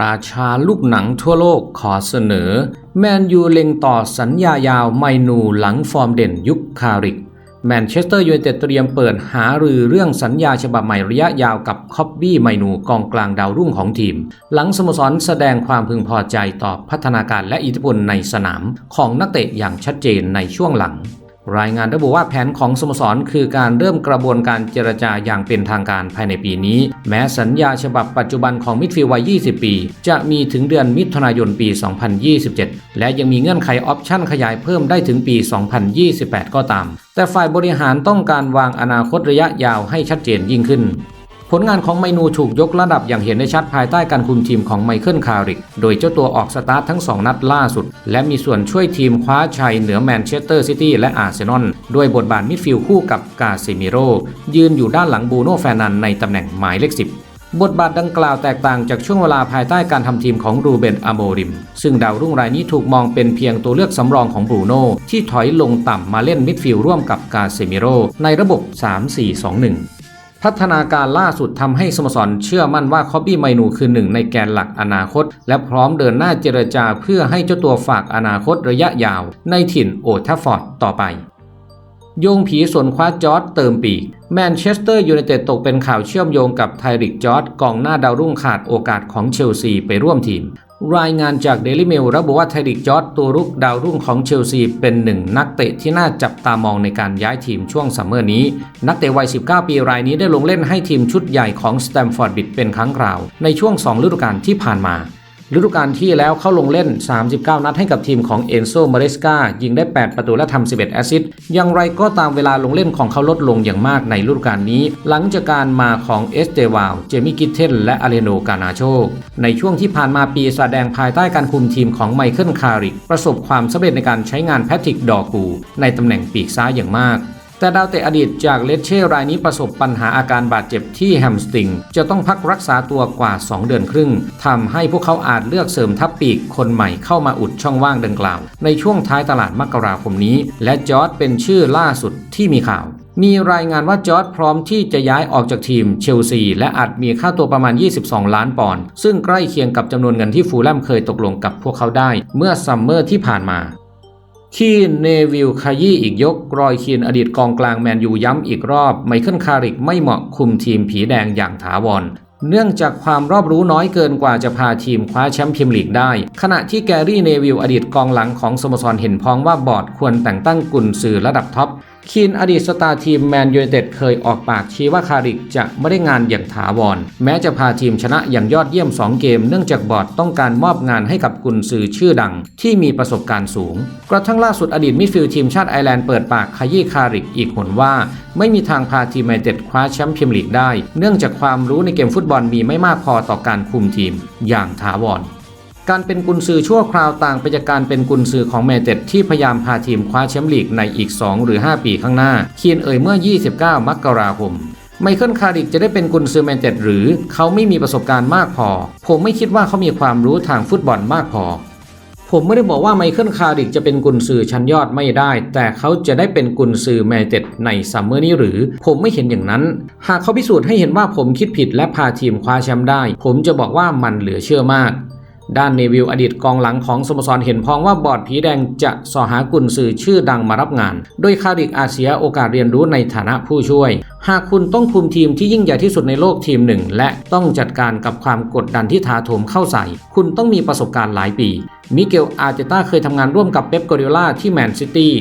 ราชาลูกหนังทั่วโลกขอเสนอ แมนยูเล็งต่อสัญญายาวไมนูหลังฟอร์มเด่นยุคคาริก แมนเชสเตอร์ยูไนเต็ดเตรียมเปิดหารือเรื่องสัญญาฉบับใหม่ระยะยาวกับคอบบี้ไมนูกองกลางดาวรุ่งของทีม หลังสโมสรแสดงความพึงพอใจต่อพัฒนาการและอิทธิพลในสนามของนักเตะอย่างชัดเจนในช่วงหลัง รายงานระบุว่าแผนของสโมสรคือการเริ่มกระบวนการเจรจาอย่างเป็นทางการภายในปีนี้ แม้สัญญาฉบับปัจจุบันของมิดฟิลด์วัย 20 ปี จะมีถึงเดือนมิถุนายนปี 2027 และยังมีเงื่อนไขออปชั่นขยายเพิ่มได้ถึงปี 2028 ก็ตาม แต่ฝ่ายบริหารต้องการวางอนาคตระยะยาวให้ชัดเจนยิ่งขึ้น ผลงานของไมนูถูกยกระดับอย่างเห็นได้ชัดภายใต้การคุมทีมของไมเคิลคาริก โดยเจ้าตัวออกสตาร์ททั้ง 2 นัดล่าสุด และมีส่วนช่วยทีมคว้าชัยเหนือแมนเชสเตอร์ซิตี้และอาร์เซนอลด้วยบทบาทมิดฟิลด์คู่กับกาเซมิโรยืนอยู่ด้านหลังบูโน่แฟรนันในตำแหน่งหมายเลข 10บทบาทดังกล่าวแตกต่างจากช่วงเวลาภายใต้การทำทีมของรูเบนอาโมริม ซึ่งดาวรุ่งรายนี้ถูกมองเป็นเพียงตัวเลือกสำรองของบรูโน่ที่ถอยลงต่ำมาเล่นมิดฟิลด์ร่วมกับกาเซมิโรในระบบ 3-4-2-1 พัฒนาการล่าสุดทำให้สโมสรเชื่อมั่นว่าคอบบี้ไมนูคือหนึ่งในแกนหลักอนาคต และพร้อมเดินหน้าเจรจาเพื่อให้เจ้าตัวฝากอนาคตระยะยาว ในถิ่นโอทัฟฟอร์ดต่อไปโยงผีส่วนคว้าจอร์ดเติมปีกแมนเชสเตอร์ยูไนเต็ดตกเป็นข่าวเชื่อมโยงกับไทริกจอร์ดกองหน้าดาวรุ่งขาดโอกาสของเชลซีไปร่วมทีม รายงานจากเดลิเมลระบุว่าไทริกจอร์ดตัวรุกดาวรุ่งของเชลซี เป็นหนึ่งนักเตะที่น่าจับตามองในการย้ายทีมช่วงซัมเมอร์นี้ นักเตะวัย 19 ปีรายนี้ได้ลงเล่นให้ทีมชุดใหญ่ของสแตมฟอร์ดบิดเป็นครั้งคราว ในช่วง 2 ฤดูกาลที่ผ่านมา ฤดูกาลที่แล้วเข้าลงเล่น 39 นัดให้กับทีมของเอนโซมาเรสกายิงได้ 8 ประตูและทำ 11 แอสซิสต์อย่างไรก็ตามเวลาลงเล่นของเขาลดลงอย่างมากในฤดูกาลนี้ หลังจากการมาของเอสเตวาล เจมี่กิทเทน และอาเลโนกานาโชในช่วงที่ผ่านมาปีแสดงภายใต้การคุมทีมของไมเคิลคาริกประสบความสำเร็จในการใช้งานแพทริกดอกูในตำแหน่งปีกซ้ายอย่างมาก แต่ดาวเตะอดีตจากเลเช่รายนี้ประสบปัญหาอาการบาดเจ็บที่แฮมสตริง จะต้องพักรักษาตัวกว่า 2 เดือนครึ่งทำให้พวกเขาอาจเลือกเสริมทัพปีกคนใหม่เข้ามาอุดช่องว่างดังกล่าว ในช่วงท้ายตลาดมกราคมนี้ และจอร์ดเป็นชื่อล่าสุดที่มีข่าวมีรายงานว่าจอร์ดพร้อมที่จะย้ายออกจากทีมเชลซี และอาจมีค่าตัวประมาณ 22 ล้านปอนด์ซึ่งใกล้เคียงกับจำนวนเงินที่ฟูลแลมเคยตกลงกับพวกเขาได้ เมื่อซัมเมอร์ที่ผ่านมา คีนเนวิลคายี่อีกยก รอยคีนอดีตกองกลางแมนยูย้ำอีกรอบ ไมเคิลคาริกไม่เหมาะคุมทีมผีแดงอย่างถาวร เนื่องจากความรอบรู้น้อยเกินกว่าจะพาทีมคว้าแชมป์พรีเมียร์ลีกได้ ขณะที่แกรี่เนวิลอดีตกองหลังของสโมสรเห็นพ้องว่าบอร์ดควรแต่งตั้งกุนซือระดับท็อป คีนอดีตสตาร์ทีมแมนยูไนเต็ดเคยออกปากชี้ว่าคาริกจะไม่ได้งานอย่างถาวร แม้จะพาทีมชนะอย่างยอดเยี่ยม 2 เกม เนื่องจากบอร์ดต้องการมอบงานให้กับกุนซือชื่อดัง ที่มีประสบการณ์สูง กระทั่งล่าสุดอดีตมิดฟิลด์ทีมชาติไอร์แลนด์เปิดปากขยี้คาริกอีกหนว่า ไม่มีทางพาทีมแมนเต็ดคว้าแชมป์พรีเมียร์ลีกได้ เนื่องจากความรู้ในเกมฟุตบอลมีไม่มากพอต่อการคุมทีม อย่างถาวร การเป็นกุนซือชั่วคราวต่างไปจากการเป็นกุนซือของแมนเต็ดที่พยายามพาทีมคว้าแชมป์ลีกในอีก 2 หรือ 5 ปีข้างหน้า เคียนเอ่ยเมื่อ 29 มกราคมไมเคิลคาริกจะได้เป็นกุนซือแมนเต็ดหรือเขาไม่มีประสบการณ์มากพอ ผมไม่คิดว่าเขามีความรู้ทางฟุตบอลมากพอ ผมไม่ได้บอกว่าไมเคิลคาริกจะเป็นกุนซือชั้นยอดไม่ได้ แต่เขาจะได้เป็นกุนซือแมนเต็ดในซัมเมอร์นี้หรือ ผมไม่เห็นอย่างนั้น หากเขาพิสูจน์ให้เห็นว่าผมคิดผิดและพาทีมคว้าแชมป์ได้ ผมจะบอกว่ามันเหลือเชื่อมาก ด้านเนวิลอดีตกองหลังของสโมสรเห็นพ้องว่าบอร์ดผีแดงจะสอหากุนสื่อชื่อดังมารับงาน โดยคาริกอาเซียโอกาสเรียนรู้ในฐานะผู้ช่วย หากคุณต้องคุมทีมที่ยิ่งใหญ่ที่สุดในโลกทีมหนึ่ง และต้องจัดการกับความกดดันที่ถาโถมเข้าใส่ คุณต้องมีประสบการณ์หลายปีมิเกลอาร์เจต้าเคยทำงานร่วมกับเป๊ปกอริโอลาที่แมนซิตี้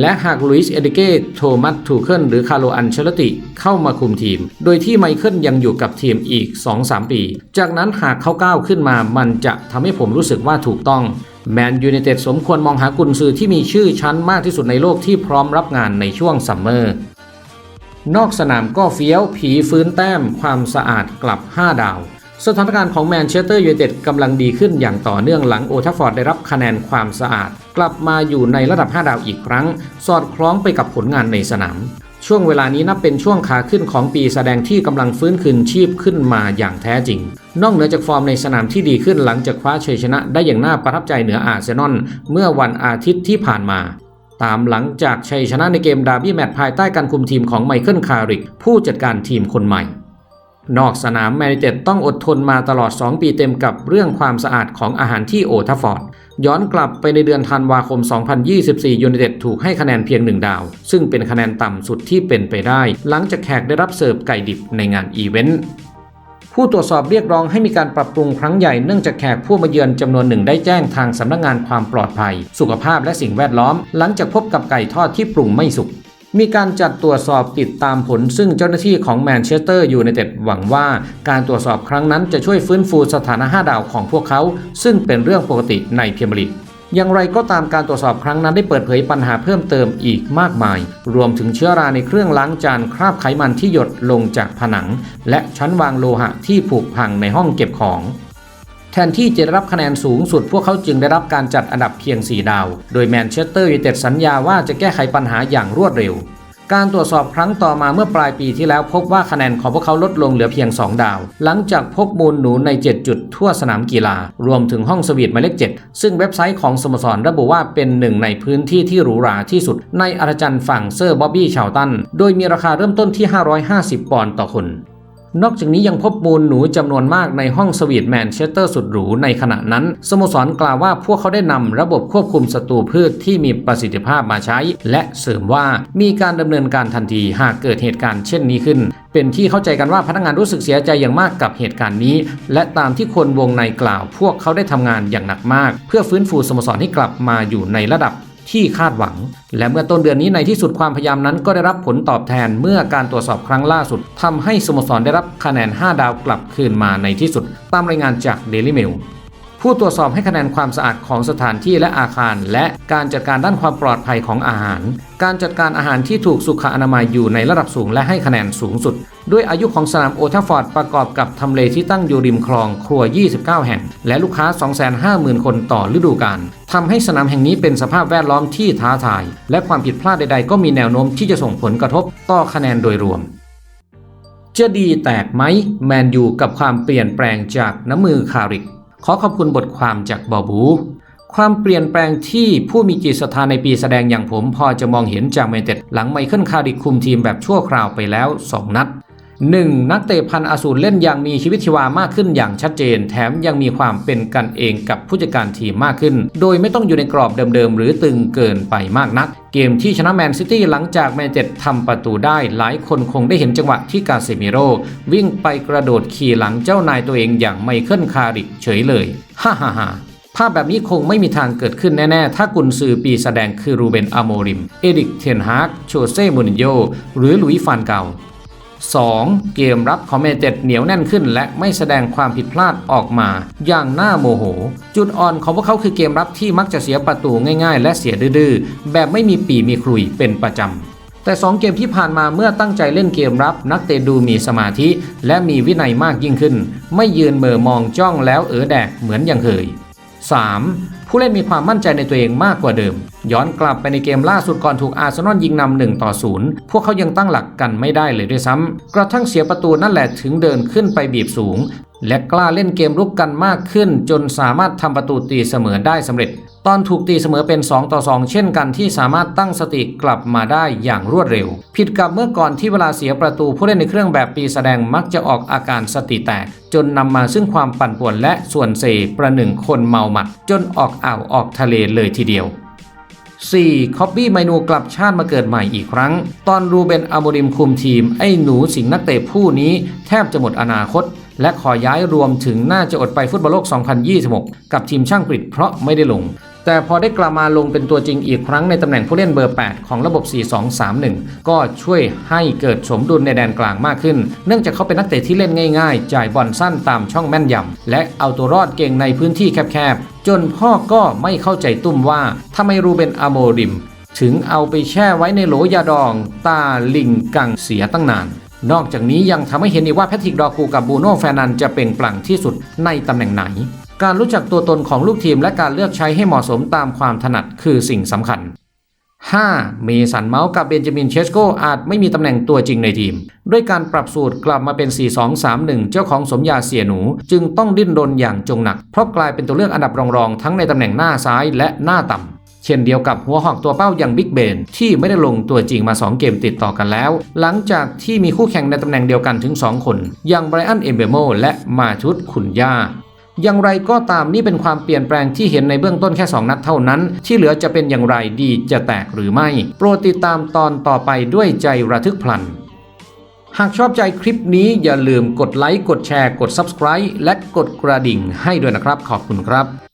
และหากลุยส์เอเดเกโทมัสทูเคิลหรือคาร์โลอันเชลติ เข้ามาคุมทีม โดยที่ไมเคิลยังอยู่กับทีมอีก 2-3 ปี จากนั้นหากเขาก้าวขึ้นมามันจะทำให้ผมรู้สึกว่าถูกต้องแมนยูไนเต็ดสมควรมองหากุนซือที่มีชื่อชั้นมากที่สุดในโลกที่พร้อมรับงานในช่วงซัมเมอร์ นอกสนามก็เฟี้ยวผีฟื้นแต้มความสะอาดกลับ 5 ดาว สถานการณ์ของแมนเชสเตอร์ยูไนเต็ดกำลังดีขึ้นอย่างต่อเนื่องหลังโอทัฟฟอร์ดได้รับคะแนนความสะอาด กลับมาอยู่ในระดับ 5 ดาวอีกครั้ง สอดคล้องไปกับผลงานในสนาม ช่วงเวลานี้นับเป็นช่วงขาขึ้นของปีแสดงที่กำลังฟื้นคืนชีพขึ้นมาอย่างแท้จริง นอกเหนือจากฟอร์มในสนามที่ดีขึ้นหลังจากคว้าชัยชนะได้อย่างน่าประทับใจเหนืออาร์เซนอลเมื่อวันอาทิตย์ที่ผ่านมาตามหลังจากชัยชนะในเกมดาร์บี้แมตช์ภายใต้การคุมทีมของไมเคิลคาริกผู้จัดการทีมคนใหม่ นอกสนามแมนเต็ดต้องอดทนมาตลอด 2 ปีเต็มกับเรื่องความสะอาดของอาหารที่โอทัฟฟอร์ด ย้อนกลับไปในเดือนธันวาคม 2024 ยูไนเต็ดถูกให้คะแนนเพียงหนึ่งดาว ซึ่งเป็นคะแนนต่ำสุดที่เป็นไปได้ หลังจากแขกได้รับเสิร์ฟไก่ดิบในงานอีเวนต์ผู้ตรวจสอบเรียกร้องให้มีการปรับปรุงครั้งใหญ่เนื่องจากแขกผู้มาเยือนจำนวนหนึ่งได้แจ้งทางสำนักงงานความปลอดภัย สุขภาพและสิ่งแวดล้อม หลังจากพบกับไก่ทอดที่ปรุงไม่สุก มีการจัดตรวจสอบติดตามผล ซึ่งเจ้าหน้าที่ของแมนเชสเตอร์ยูไนเต็ดหวังว่าการตรวจสอบครั้งนั้นจะช่วยฟื้นฟูสถานะ5ดาวของพวกเขา ซึ่งเป็นเรื่องปกติในเมียร์ลีกอย่างไรก็ตามการตรวจสอบครั้งนั้นได้เปิดเผยปัญหาเพิ่มเติมอีกมากมาย รวมถึงเชื้อราในเครื่องล้างจานคราบไขมันที่หยดลงจากผนัง และชั้นวางโลหะที่ผุพังในห้องเก็บของ แทนที่จะได้รับคะแนนสูงสุด พวกเขาจึงได้รับการจัดอันดับเพียง 4 ดาว โดยแมนเชสเตอร์ยูไนเต็ดสัญญาว่าจะแก้ไขปัญหาอย่างรวดเร็ว การตรวจสอบครั้งต่อมาเมื่อปลายปีที่แล้วพบว่าคะแนนของพวกเขาลดลงเหลือเพียง 2 ดาว หลังจากพบมูลหนูใน 7 จุดทั่วสนามกีฬา รวมถึงห้องสวีทหมายเลข7ซึ่งเว็บไซต์ของสโมสรระบุว่าเป็นหนึ่งในพื้นที่ที่หรูหราที่สุด ในอาณาจักรฝั่งเซอร์บ๊อบบี้ชาวตัน โดยมีราคาเริ่มต้นที่ 550 ปอนด์ต่อคน นอกจากนี้ยังพบมูลหนูจำนวนมากในห้องสวีทแมนเชสเตอร์สุดหรูในขณะนั้น สโมสรกล่าวว่าพวกเขาได้นำระบบควบคุมศัตรูพืชที่มีประสิทธิภาพมาใช้ และเสริมว่ามีการดำเนินการทันทีหากเกิดเหตุการณ์เช่นนี้ขึ้น เป็นที่เข้าใจกันว่าพนักงานรู้สึกเสียใจอย่างมากกับเหตุการณ์นี้ และตามที่คนวงในกล่าว พวกเขาได้ทำงานอย่างหนักมาก เพื่อฟื้นฟูสโมสรให้กลับมาอยู่ในระดับ ที่คาดหวัง และเมื่อต้นเดือนนี้ในที่สุดความพยายามนั้นก็ได้รับผลตอบแทนเมื่อการตรวจสอบครั้งล่าสุดทำให้สโมสรได้รับคะแนน 5 ดาวกลับคืนมาในที่สุด ตามรายงานจาก Daily Mail ผู้ตรวจสอบให้คะแนนความสะอาดของสถานที่และอาคาร และการจัดการด้านความปลอดภัยของอาหาร การจัดการอาหารที่ถูกสุขอนามัยอยู่ในระดับสูงและให้คะแนนสูงสุด ด้วยอายุของสนามโอทัฟฟอร์ดประกอบกับทำเลที่ตั้งอยู่ริมคลองครัว 29 แห่ง และลูกค้า 250,000 คนต่อฤดูกาลทำให้สนามแห่งนี้เป็นสภาพแวดล้อมที่ท้าทาย และความผิดพลาดใดๆ ก็มีแนวโน้มที่จะส่งผลกระทบต่อคะแนนโดยรวมจะดีแตกไหมแมนยูกับความเปลี่ยนแปลงจากน้ำมือคาริก ขอขอบคุณบทความจากบอบู ความเปลี่ยนแปลงที่ผู้มีจิตศรัทธาในปีแสดงอย่างผมพอจะมองเห็นจากเมเต็ดหลังไมเคิลคาริคุมทีมแบบชั่วคราวไปแล้ว 2 นัด 1. นักเตะพันธุ์อสูรเล่นอย่างมีชีวิตชีวามากขึ้นอย่างชัดเจน แถมยังมีความเป็นกันเองกับผู้จัดการทีมมากขึ้น โดยไม่ต้องอยู่ในกรอบเดิมๆ หรือตึงเกินไปมากนัก เกมที่ชนะแมนซิตี้หลังจากแมนเจ็ดทำประตูได้ หลายคนคงได้เห็นจังหวะที่กาเซมิโรวิ่งไปกระโดดขี่หลังเจ้านายตัวเองอย่างไมเคิลคาริกเฉยเลยฮ่าฮ่าฮ่าภาพแบบนี้คงไม่มีทางเกิดขึ้นแน่ ๆ ถ้ากุนซือปีแสดงคือรูเบน อโมริม เอริก เทนฮาก โชเซ่ มูนิโย หรือหลุยฟานเกา 2. เกมรับของเมเต็ดเหนียวแน่นขึ้น และไม่แสดงความผิดพลาดออกมา อย่างน่าโมโห จุดอ่อนของพวกเขาคือเกมรับที่มักจะเสียประตูง่ายๆ และเสียดื้อๆ แบบไม่มีปีมีครุยเป็นประจำแต่ 2 เกมที่ผ่านมาเมื่อตั้งใจเล่นเกมรับ นักเตะดูมีสมาธิ และมีวินัยมากยิ่งขึ้น ไม่ยืนเมอมองจ้องแล้วเออแดกเหมือนอย่างเคย 3. ผู้เล่นมีความมั่นใจในตัวเองมากกว่าเดิม ย้อนกลับไปในเกมล่าสุดก่อนถูกอาร์เซนอลยิงนำ1ต่อ0พวกเขายังตั้งหลักกันไม่ได้เลยด้วยซ้ำกระทั่งเสียประตูนั่นแหละถึงเดินขึ้นไปบีบสูง และกล้าเล่นเกมรุกกันมากขึ้น จนสามารถทำประตูตีเสมอได้สำเร็จ ตอนถูกตีเสมอเป็น 2 ต่อ 2 เช่นกันที่สามารถตั้งสติกลับมาได้อย่างรวดเร็ว ผิดกับเมื่อก่อนที่เวลาเสียประตูผู้เล่นในเครื่องแบบปีแสดงมักจะออกอาการสติแตก จนนำมาซึ่งความปั่นป่วนและส่วนเซประหนึ่งคนเมาหมัด จนออกอ่าวออกทะเลเลยทีเดียว 4. คอปปี้ไมนูกลับชาติมาเกิดใหม่อีกครั้ง ตอนรูเบนอโมริมคุมทีม ไอ้หนูสิงห์นักเตะผู้นี้แทบจะหมดอนาคต และขอย้ายรวมถึงน่าจะอดไปฟุตบอลโลก 2026 กับทีมช่างกรีฑเพราะไม่ได้ลง แต่พอได้กลับมาลงเป็นตัวจริงอีกครั้งในตำแหน่งผู้เล่นเบอร์ 8 ของระบบ 4-2-3-1 ก็ช่วยให้เกิดสมดุลในแดนกลางมากขึ้น เนื่องจากเขาเป็นนักเตะที่เล่นง่ายๆ จ่ายบอลสั้นตามช่องแม่นยำ และเอาตัวรอดเก่งในพื้นที่แคบๆ จนพ่อก็ไม่เข้าใจตุ้มว่าทำไมรูเบนอโมริม ถึงเอาไปแช่ไว้ในโหลยาดอง ตาลิงกังเสียตั้งนานนอกจากนี้ยังทำให้เห็นอีกว่าแพทริกดอกูกับบูโน่แฟนันจะเป็นปลั่งที่สุดในตำแหน่งไหน การรู้จักตัวตนของลูกทีมและการเลือกใช้ให้เหมาะสมตามความถนัดคือสิ่งสำคัญ 5. เมสันเมาส์กับเบนจามินเชสโกอาจไม่มีตำแหน่งตัวจริงในทีม ด้วยการปรับสูตรกลับมาเป็น 4-2-3-1 เจ้าของสมยาเสียหนู จึงต้องดิ้นรนอย่างจงหนัก เพราะกลายเป็นตัวเลือกอันดับรองๆ ทั้งในตำแหน่งหน้าซ้ายและหน้าต่ำเชเช่นเดียวกับหัวหอกตัวเป้าอย่างบิ๊กเบนที่ไม่ได้ลงตัวจริงมา 2 เกมติดต่อกันแล้ว หลังจากที่มีคู่แข่งในตำแหน่งเดียวกันถึง 2 คน อย่างไบรอันเอมเบโมและมาชุดขุนย่า อย่างไรก็ตามนี่เป็นความเปลี่ยนแปลงที่เห็นในเบื้องต้นแค่ 2 นัดเท่านั้น ที่เหลือจะเป็นอย่างไรดีจะแตกหรือไม่ โปรดติดตามตอนต่อไปด้วยใจระทึกพลัน หากชอบใจคลิปนี้อย่าลืมกดไลค์กดแชร์กด Subscribe และกดกระดิ่งให้ด้วยนะครับขอบคุณครับ